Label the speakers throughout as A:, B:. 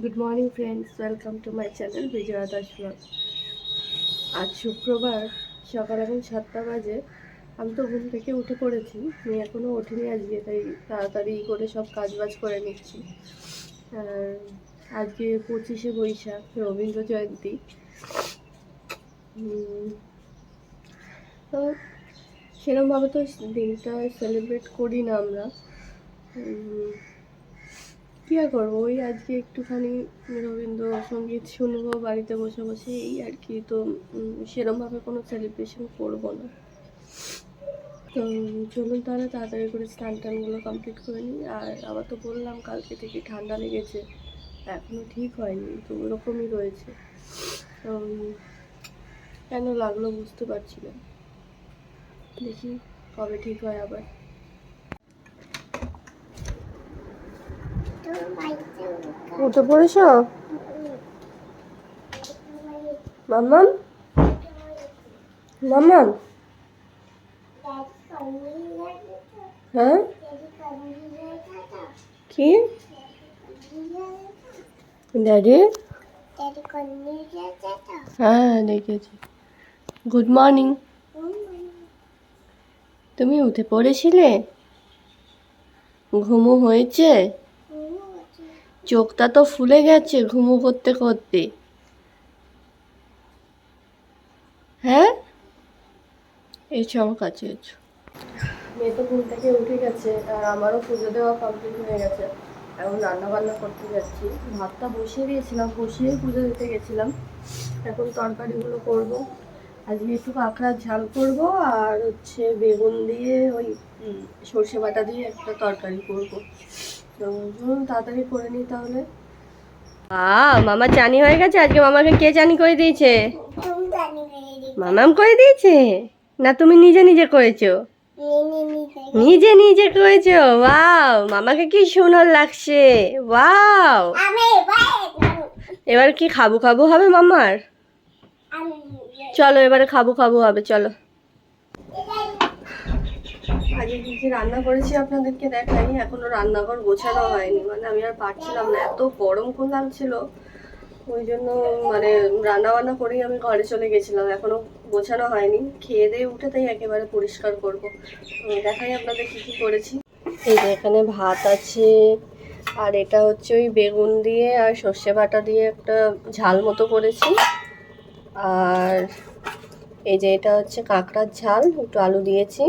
A: Good morning friends welcome to my channel Bijoya Das vlog আজ শুক্রবার সকাল এখন সাতটা বাজে। আমি তো ঘুম থেকে উঠে পড়েছি। আমি এখনও ওঠিনি আজকে, তাই তাড়াতাড়ি করে সব কাজ বাজ করে নিচ্ছি। আজকে পঁচিশে বৈশাখ, রবীন্দ্র জয়ন্তী। তো সেরকমভাবে তো দিনটা সেলিব্রেট করি না আমরা। কি আর করব? ওই আজকে একটুখানি রবীন্দ্রসঙ্গীত শুনব, বাড়িতে বসে বসে এই আর কি। তো সেরমভাবে কোনো সেলিব্রেশন করব না। তো, চলুন তাহলে তাড়াতাড়ি করে স্নান টানগুলো কমপ্লিট করে নিই। আর আবার তো বললাম, কালকে থেকে ঠান্ডা লেগেছে এখনও ঠিক হয়নি, তো ওরকমই রয়েছে। কেন লাগল বুঝতে পারছি না। দেখি কবে ঠিক হয় আবার। উঠে পড়েছ? মাম্মাম? মাম্মাম? হ্যাঁ? কি? ড্যাডি? হ্যাঁ দেখেছি। Good morning. তুমি উঠে পড়েছিলে? ঘুমো হয়েছে? চোখটা তো ফুলে গেছে ঘুমু করতে করতে। হ্যাঁ? এসো আমার কাছে মেয়ে তো ঘুম থেকে উঠে গেছে, আর আমারও পুজো দেওয়া কমপ্লিট হয়ে গেছে। এখন রান্না বান্না করতে যাচ্ছি। ভাতটা বসিয়ে দিয়েছিলাম বসিয়ে পুজো দিতে গেছিলাম। এখন তরকারিগুলো করব। আজকে একটু কাঁকড়ার ঝাল করব, আর হচ্ছে বেগুন দিয়ে ওই সর্ষে বাটা দিয়ে একটা তরকারি করব। চলুন তাড়াতাড়ি করে নিই তাহলে। আ মামা চানি হয়ে গেছে? আজকে মামাকে কে চানি করে দিয়েছে? মামাম করে দিয়েছে? না তুমি নিজে নিজে করেছ? নিজে নিজে। করেছ? ওয়াও মামাকে কি সুন্দর লাগছে। ওয়াও। এবার কি খাব খাব হবে মামার? চলো এবারে খাব খাব হবে চলো। আজকে কি কি রান্না করেছি আপনাদেরকে দেখাই এখনও রান্নাঘর গোছানো হয়নি। মানে আমি আর পারছিলাম না। এত গরম খুব লাগছিল। ওই জন্য মানে রান্না বান্না করেই আমি ঘরে চলে গেছিলাম। এখনও গোছানো হয়নি। খেয়ে দিয়ে উঠে তাই একেবারে পরিষ্কার করব। দেখাই আপনাদের কি কি করেছি। এই যে এখানে ভাত আছে। আর এটা হচ্ছে ওই বেগুন দিয়ে আর সর্ষে বাটা দিয়ে একটা ঝাল মতো করেছি। আর এই যে এটা হচ্ছে কাঁকড়ার ঝাল। একটু আলু দিয়েছি।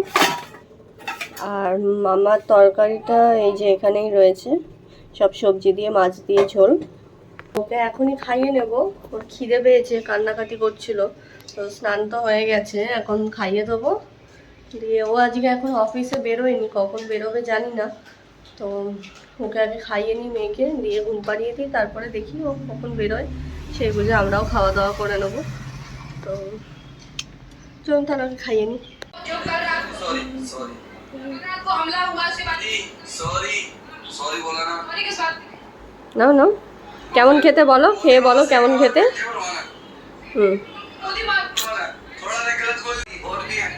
A: আর মামার তরকারিটা এই যে এখানেই রয়েছে। সব সবজি দিয়ে মাছ দিয়ে ঝোল। ওকে এখনই খাইয়ে নেব। ওর খিদে পেয়েছে কান্নাকাটি করছিল। তো স্নান তো হয়ে গেছে এখন খাইয়ে দেবো দিয়ে ও আজকে এখন অফিসে বেরোয়নি কখন বেরোবে জানি না। তো ওকে আগে খাইয়ে নিই মেয়েকে দিয়ে ঘুম পাড়িয়ে দিই তারপরে দেখি ও কখন বেরোয়। সেই বুঝে আমরাও খাওয়া দাওয়া করে নেব। তো চলুন তাহলে ওকে খাইয়ে নিই।
B: सॉरी सॉरी
C: को हमला हुआ से बात
B: सॉरी सॉरी बोला ना
C: होने के साथ
A: নাও নাও কেমন খেতে বলো খেয়ে বলো কেমন খেতে
B: क्या बनवाना
A: হুম
C: मोदी बात
B: थोड़ा थोड़ा ना गलत बोल और भी है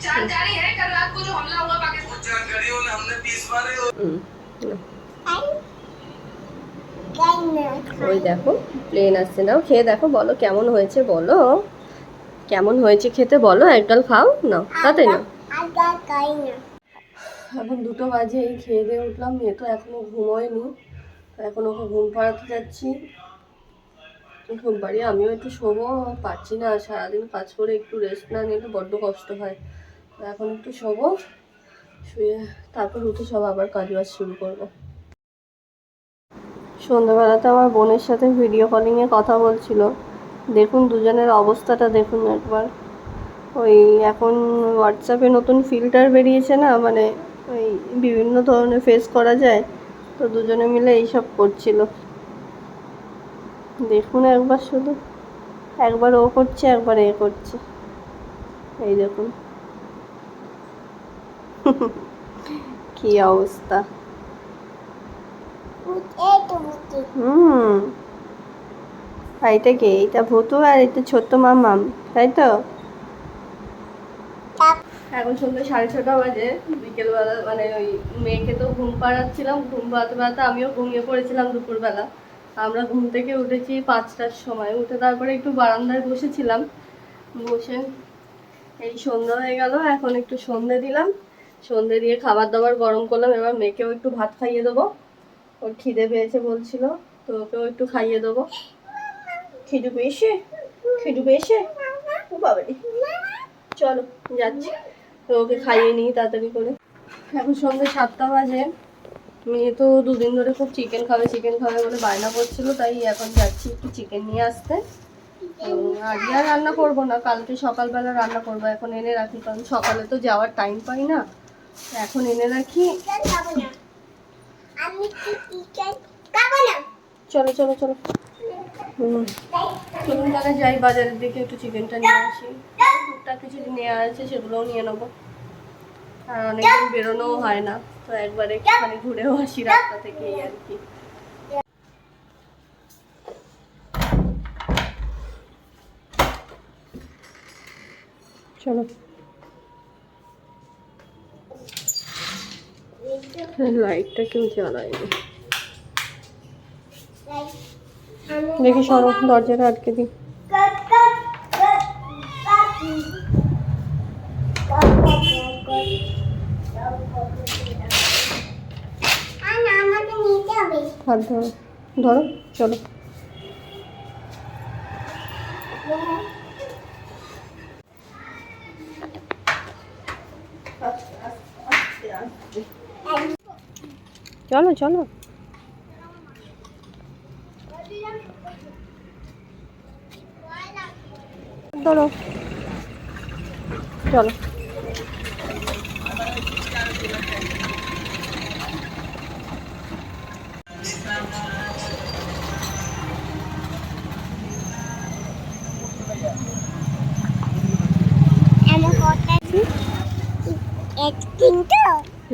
C: जान जारी है कल रात को जो हमला हुआ पाकिस्तान
B: कुछ जानकारियों ने हमने बीस मारे और
A: হুম ওই দেখো প্লেন আসছে নাও খেয়ে দেখো বলো কেমন হয়েছে বলো কেমন হয়েছে খেতে বলো একগাল খাও নাও তাতে না এখন দুটো বাজে এই খেয়ে দিয়ে উঠলাম, মেয়ে তো এখনও ঘুমোয়নি, তো এখন ওকে ঘুম পাড়াতে যাচ্ছি। ঘুম পাড়িয়ে আমিও একটু শোবো, পারছি না, সারাদিন কাজ করে একটু রেস্ট না নিলে বড্ড কষ্ট হয়। তো এখন একটু শোবো, শুয়ে তারপর উঠে সব আবার কাজ বাজ শুরু করব। সন্ধ্যাবেলাতে আমার বোনের সাথে ভিডিও কলিংয়ে কথা বলছিল। দেখুন দুজনের অবস্থাটা, দেখুন একবার। ওই এখন হোয়াটসঅ্যাপে নতুন ফিল্টার বেরিয়েছে না মানে ওই বিভিন্ন ধরনের ফেস করা যায়, তো দুজনে মিলে এইসব করছিল। দেখুন একবার শুধু। একবার ও করছে, একবার এ করছে। এই দেখুন। কি অবস্থা। হুম। এইটা কে? এটা ভুতু আর এটা ছোট্ট মামাম তাই তো? এখন সন্ধ্যে সাড়ে ছটা বাজে, বিকেলবেলা মানে ওই মেয়েকে তো ঘুম পাড়াচ্ছিলাম, ঘুম পাড়াতে পাড়াতে আমিও ঘুমিয়ে পড়েছিলাম দুপুরবেলা। আমরা ঘুম থেকে উঠেছি পাঁচটার সময়, উঠে তারপরে একটু বারান্দায় বসেছিলাম। বসে এই সন্ধ্যা হয়ে গেল, এখন একটু সন্ধে দিলাম। সন্ধে দিয়ে খাবার দাবার গরম করলাম, এবার মেয়েকেও একটু ভাত খাইয়ে দেবো। ওর খিদে পেয়েছে বলছিল, তো ওকেও একটু খাইয়ে দেবো। খিদু পেয়েছে? খিদু পেয়েছে? ও বাবারি। চলো, যাচ্ছি। তো ওকে খাইয়ে নিই তাড়াতাড়ি করে। এখন সন্ধ্যে সাতটা বাজে। মেয়ে তো দুদিন ধরে খুব চিকেন খাবে চিকেন খাবে বলে বায়না করছিল, তাই এখন যাচ্ছি একটু চিকেন নিয়ে আসতে। আজকে আর রান্না করব না, কালকে সকালবেলা রান্না করব, এখন এনে রাখি, কারণ সকালে তো যাওয়ার টাইম পাই না। এখন এনে রাখি। চলো চলো চলো। চলুন তাহলে যাই, বাজারের দিকে একটু চিকেনটা নিয়ে আসি। টুকটাক কিছু নেওয়া আছে সেগুলোও নিয়ে নেব। আর অনেকদিন বেরোনোও হয় না তো একবারে একটুখানি ঘুরেও আসি রাস্তা থেকে আর কি। চলো। লাইটটা কেউ জ্বালায়নি। দেখি সরো দরজাটা আটকে দিই। হাত ধরো। ধরো চলো। চলো চলো। ধরো। চলো।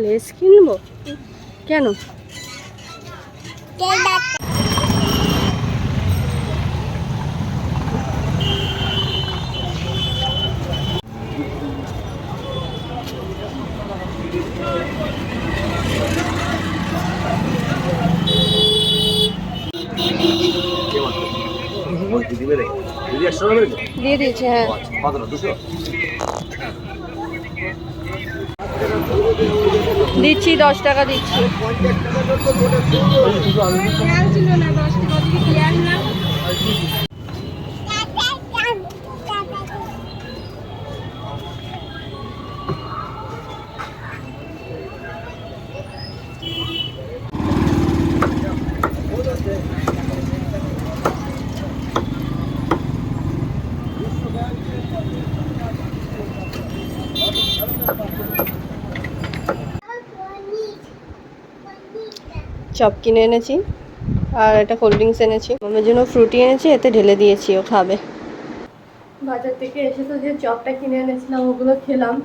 A: লেস কিনবো? কেন? দিয়ে দিয়েছে হ্যাঁ।
D: কত টাকা
A: দিচ্ছি। দশ টাকা দিচ্ছি চপ কিনে এনেছি আর একটা কোল্ড ড্রিঙ্কস এনেছি। মামের জন্য ফ্রুটি এনেছি এতে ঢেলে দিয়েছি ও খাবে। বাজার থেকে এসে তো যে চপটা কিনে এনেছিলাম ওগুলো খেলাম।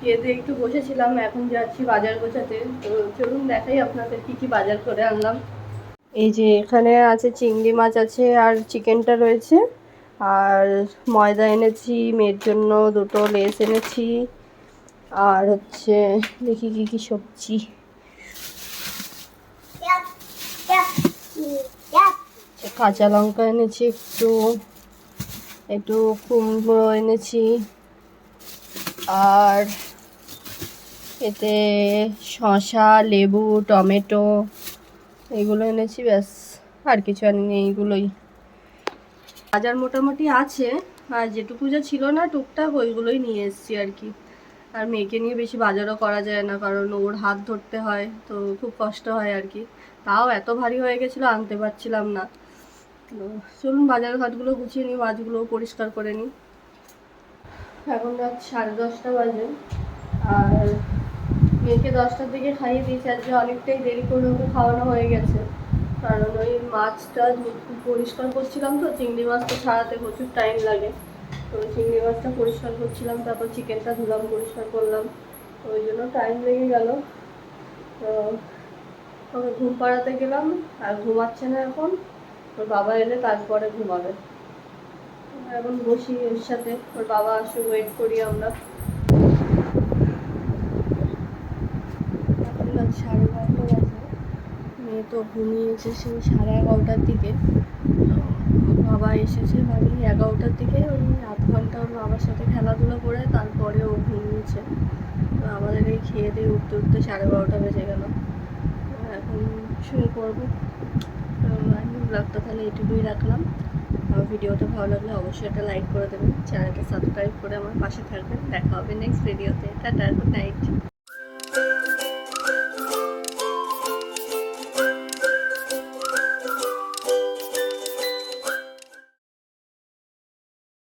A: খেতে একটু বসেছিলাম এখন যাচ্ছি বাজার গোছাতে। তো চলুন দেখাই আপনাদের কি কি বাজার করে আনলাম। এই যে এখানে আছে চিংড়ি মাছ আছে আর চিকেনটা রয়েছে। আর ময়দা এনেছি মেয়ের জন্য দুটো লেস এনেছি। আর হচ্ছে দেখি কি কি সবজি। কাঁচা লঙ্কা এনেছি, একটু একটু কুমড়ো এনেছি। আর এতে শসা, লেবু, টমেটো এগুলো এনেছি, ব্যাস, আর কিছু আনিনি এইগুলোই বাজার মোটামুটি আছে, আর যেটুকু যা ছিল না টুকটাক ওইগুলোই নিয়ে এসেছি আর কি। আর মেয়েকে নিয়ে বেশি বাজারও করা যায় না, কারণ ওর হাত ধরতে হয়, তো খুব কষ্ট হয় আর কি। তাও এত ভারী হয়ে গেছিল, আনতে পারছিলাম না। তো চলুন বাজার ঘাটগুলো গুছিয়ে নিই মাছগুলোও পরিষ্কার করে নিই। এখন রাত সাড়ে দশটা বাজে, আর মেয়েকে দশটার দিকে খাইয়ে দিয়েছি, আজকে অনেকটাই দেরি করে ওকে খাওয়ানো হয়ে গেছে। কারণ ওই মাছটা পরিষ্কার করছিলাম তো, চিংড়ি মাছটা ছাড়াতে প্রচুর টাইম লাগে। তো চিংড়ি মাছটা পরিষ্কার করছিলাম, তারপর চিকেনটা ধুলাম, পরিষ্কার করলাম। ওই জন্য টাইম লেগে গেল। তো ওকে ঘুম পাড়াতে গেলাম, আর ঘুমাচ্ছে না এখন। ওর বাবা এলে তারপরে ঘুমাবে। এখন বসি এর সাথে, ওর বাবা আসুক ওয়েট করি আমরা। সাড়ে বারোটা বাজে। মেয়ে তো ঘুমিয়েছে সেই সাড়ে এগারোটার দিকে। বাবা এসেছে বাড়ি এগারোটার দিকে, ওই ঘণ্টা ওর বাবার সাথে খেলাধুলো করে, তারপরে ও ঘুমিয়েছে তো আমাদের এই খেয়ে দিয়ে উঠতে উঠতে সাড়ে বারোটা বেজে গেল। এখন শুয়ে তো আমি ব্লগটা তাহলে এটুকুই রাখলাম। আমার ভিডিওটা ভালো লাগলে অবশ্যই একটা লাইক করে দেবেন। চ্যানেলটা সাবস্ক্রাইব করে আমার পাশে থাকবেন। দেখা হবে নেক্সট ভিডিওতে টাটা গুড নাইট